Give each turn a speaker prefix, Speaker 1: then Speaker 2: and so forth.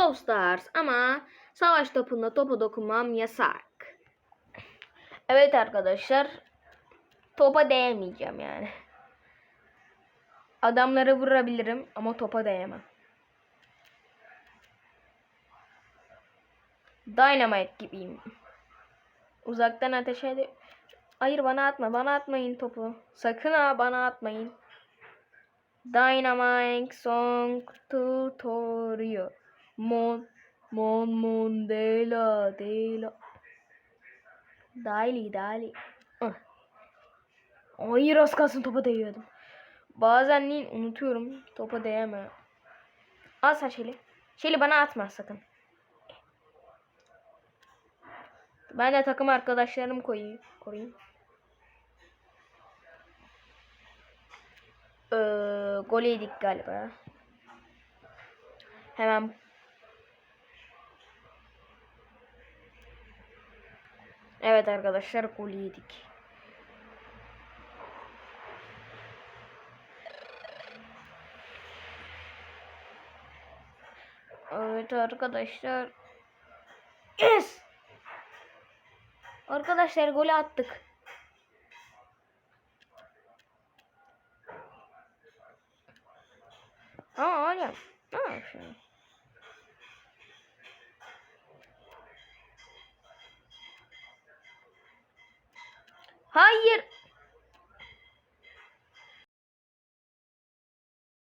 Speaker 1: Brawl Stars ama savaş topunda topa dokunmam yasak. Evet arkadaşlar. Topa değmeyeceğim yani. Adamları vurabilirim ama topa değemem. Dynamite gibiyim. Uzaktan ateş ede... Hayır bana atma. Bana atmayın topu. Sakın ha bana atmayın. Dynamite Song Tutorial. Mon Mon Mon Dela. Dali Dali. Ah. Hayır kalsın topa değiyordum. Bazen değil, unutuyorum. Topa değeme. Al sen Şeli. Şeli bana atma sakın. Ben de takım arkadaşlarımı koyayım. Koruyayım. Ee, gol yedik galiba. Hemen Evet arkadaşlar gol yedik. Evet arkadaşlar. Yes! Arkadaşlar golü attık. Aa hocam. Ne yapıyorsun? Hayır.